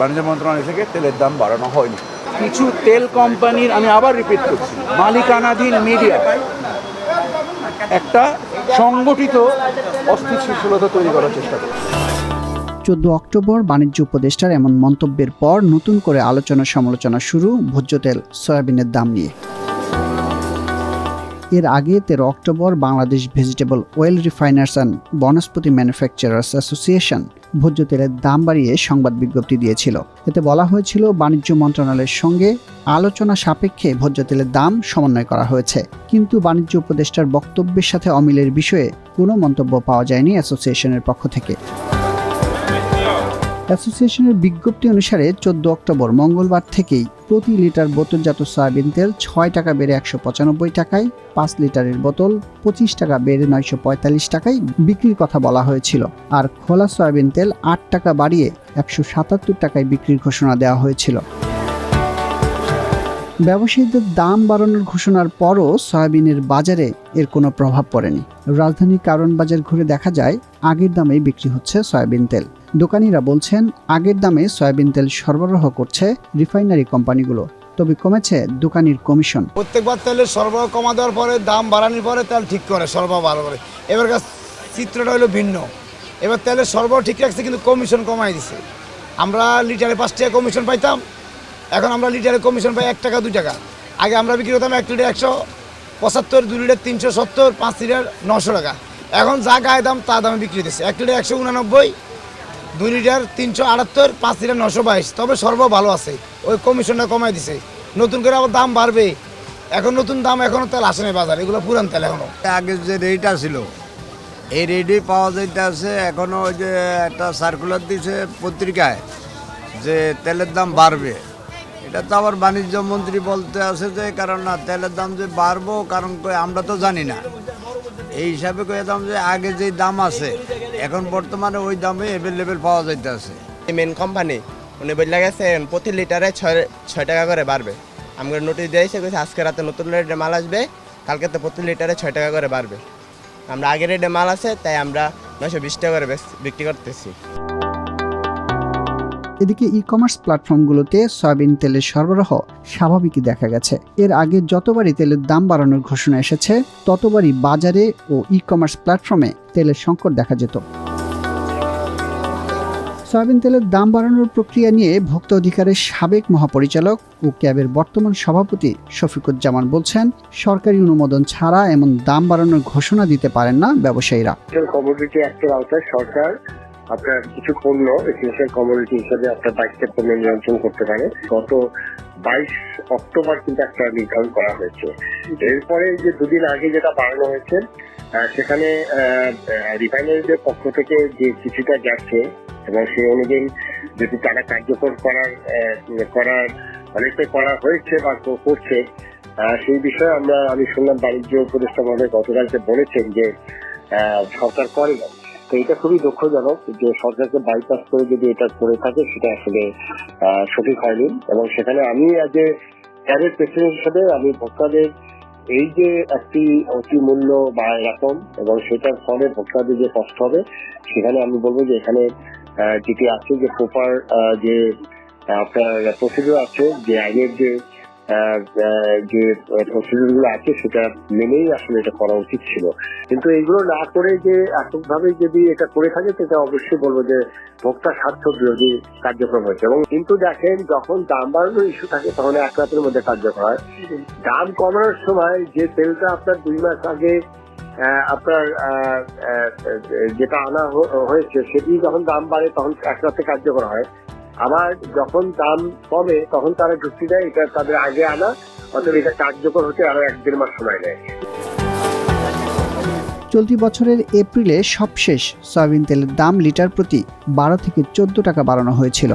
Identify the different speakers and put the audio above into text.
Speaker 1: বাণিজ্য মন্ত্রণালয় থেকে তেলের দাম বাড়ানো হয়নি। কিছু তেল কোম্পানির আমি আবার রিপিট করছি মালিকানাধীন মিডিয়া একটা সংগঠিত অস্থিতিশীলতা তৈরি করার চেষ্টা করছে।
Speaker 2: চোদ্দ অক্টোবর বাণিজ্য উপদেষ্টার এমন মন্তব্যের পর নতুন করে আলোচনা সমালোচনা শুরু ভোজ্য তেল সয়াবিনের দাম নিয়ে। এর আগে তেরো October Bangladesh vegetable oil refiners and vanaspati manufacturers association ভোজ্য তেলের দাম বাড়িয়ে সংবাদ বিজ্ঞপ্তি দিয়েছিল। এতে বলা হয়েছিল, বাণিজ্য মন্ত্রণালয়ের সঙ্গে আলোচনা সাপেক্ষে ভোজ্য তেলের দাম সমন্বয় করা হয়েছে। কিন্তু বাণিজ্য উপদেষ্টার বক্তব্যের সাথে অমিলের বিষয়ে কোনো মন্তব্য পাওয়া যায়নি অ্যাসোসিয়েশনের পক্ষ থেকে। অ্যাসোসিয়েশনের বিজ্ঞপ্তি অনুসারে চোদ্দ অক্টোবর মঙ্গলবার থেকেই প্রতি লিটার বোতলজাত সয়াবিন তেল ছয় টাকা বেড়ে একশো পঁচানব্বই টাকায়, পাঁচ লিটারের বোতল পঁচিশ টাকা বেড়ে নয়শো পঁয়তাল্লিশ টাকায় বিক্রির কথা বলা হয়েছিল। আর খোলা সয়াবিন তেল আট টাকা বাড়িয়ে একশো সাতাত্তর টাকায় বিক্রির ঘোষণা দেওয়া হয়েছিল। ব্যবসায়ীদের দাম বাড়ানোর ঘোষণার পরও সয়াবিনের বাজারে এর কোনো প্রভাব পড়েনি। রাজধানীর কারণ বাজার ঘুরে দেখা যায়, আগের দামেই বিক্রি হচ্ছে সয়াবিন তেল। দোকানিরা বলছেন, আগের দামে সয়াবিন তেল সরবরাহ করছে রিফাইনারি কোম্পানিগুলো। তবে কমেছে দোকানির কমিশন।
Speaker 3: প্রত্যেকবার তেলের সরবরাহ কমা দেওয়ার পরে, দাম বাড়ানোর পরে তেল ঠিক করে, সরবরাহ ভালো করে। এবার চিত্রটা হলো ভিন্ন। এবার তেলের সরবরাহ ঠিক রাখছে, কিন্তু কমিশন কমাই দিছে। আমরা লিটারে পাঁচ টাকা কমিশন পাইতাম এখন আমরা লিটারে কমিশন পাই এক টাকা দুই টাকা। আগে আমরা বিক্রি করতাম এক লিটার একশো পঁচাত্তর, দুই লিটার তিনশো সত্তর, পাঁচ লিটার নশো টাকা। এখন যা গায়ে দাম, তা দামে বিক্রি দিচ্ছে এক লিটার একশো উনানব্বই, দুই লিটার তিনশো আটাত্তর, পাঁচ লিটার নশো বাইশ। তবে সর্ব ভালো আছে। ওই কমিশনটা কমাই দিছে। নতুন করে আবার দাম বাড়বে। এখন নতুন দাম এখনও তেল আসে নাই বাজারে। এগুলো পুরান তেল এখনও
Speaker 4: আগে যে রেট ছিল, এই রেটই পাওয়া যাইতে আছে এখনও ওই যে একটা সার্কুলার দিছে পত্রিকায়, যে তেলের দাম বাড়বে। এটা তো আবার বাণিজ্য মন্ত্রী বলতে আছে যে, কারণ না, তেলের দাম যে বাড়বো, কারণ আমরা তো জানি না। এই হিসাবে কয়ে দাম যে আগে যে দাম আছে, এখন বর্তমানে ওই দামে অ্যাভেলেবেল পাওয়া যাইতে আছে
Speaker 5: মেন কোম্পানি উনি বললে গেছেন, প্রতি লিটারে ছয় ছয় টাকা করে বাড়বে। আমাকে নোটিশ দিয়েছে কইছে, আজকে রাতে নতুন রেটে মাল আসবে, কালকে তো প্রতি লিটারে ছয় টাকা করে বাড়বে। আমরা আগের রেটে মাল আছে, তাই আমরা নয়শো বিশ টাকা করে বিক্রি করতেছি।
Speaker 2: এদিকে ই কমার্স প্ল্যাটফর্মগুলোতে সয়াবিন তেলের সরবরাহ স্বাভাবিকই দেখা গেছে। এর আগে যতবারই তেলের দাম বাড়ানোর ঘোষণা এসেছে, ততবারই বাজারে ও ই কমার্স প্ল্যাটফর্মে তেলের সংকট দেখা যেত। সয়াবিন তেলের দাম বাড়ানোর প্রক্রিয়া নিয়ে ভোক্তা অধিকারের সাবেক মহাপরিচালক ও ক্যাবের বর্তমান সভাপতি শফিকুজ্জামান বলছেন, সরকারি অনুমোদন ছাড়া এমন দাম বাড়ানোর ঘোষণা দিতে পারেন না ব্যবসায়ীরা।
Speaker 6: কমোডিটি অ্যাক্টের আওতায় সরকার আপনার কিছু পণ্য এসেন্সিয়াল কমোডিটি হিসেবে আপনার বাইশটা পণ্য নিয়ন্ত্রণ করতে পারে। গত বাইশ অক্টোবর কিন্তু একটা নির্ধারণ করা হয়েছে। এরপরে যে দুদিন আগে যেটা বাড়ানো হয়েছে সেখানে রিফাইনারিদের পক্ষ থেকে যে চিঠিটা যাচ্ছে এবং সেই অনুযায়ী যদি তারা কার্যকর করার করার, অনেকটাই করা হয়েছে বা করছে সেই বিষয়ে আমরা, আমি শুনলাম বাণিজ্য উপদেষ্টা মহোদয় গতকালকে বলেছেন যে সরকার করে না। তো এটা খুবই দুঃখজনক যে সরকারকে বাইপাস করে যদি এটা করে থাকে, সেটা আসলে সঠিক হয়নি। এবং সেখানে আমি আজ ক্যারের প্রেসিডেন্ট হিসেবে আমি ভোক্তাদের এই যে একটি অতি মূল্য বা এরকম এবং সেটার ফলে ভোক্তাদের যে কষ্ট হবে, সেখানে আমি বলব যে এখানে যেটি আছে যে প্রপার যে, আপনার প্রসিডিউর আছে, যে আইনের যে যে প্রসিডিউরগুলো আছে, সেটা মেনেই আসলে এটা করা উচিত ছিল। কিন্তু এগুলো না করে যে এককভাবে যদি এটা করে থাকে, সেটা অবশ্যই বলব যে ভোক্তা স্বার্থ বিরোধী কার্যক্রম হয়েছে। এবং কিন্তু দেখেন, যখন দাম বাড়ানোর ইস্যু থাকে, তখন এক রাতের মধ্যে কার্যকর হয়। দাম কমানোর সময় যে তেলটা আপনার দুই মাস আগে আপনার যেটা আনা হয়েছে, সেটি যখন দাম বাড়ে, তখন এক রাতে কার্যকর হয়। আবার যখন দাম কমে, তখন তারা যুক্তি দেয়, এটা তাদের আগে আনা অথবা এটা কার্যকর হতে আরও এক দেড় মাস সময় নেয়।
Speaker 2: চলতি বছরের এপ্রিলে সবশেষ সয়াবিন তেলের দাম লিটার প্রতি বারো থেকে চোদ্দ টাকা বাড়ানো হয়েছিল।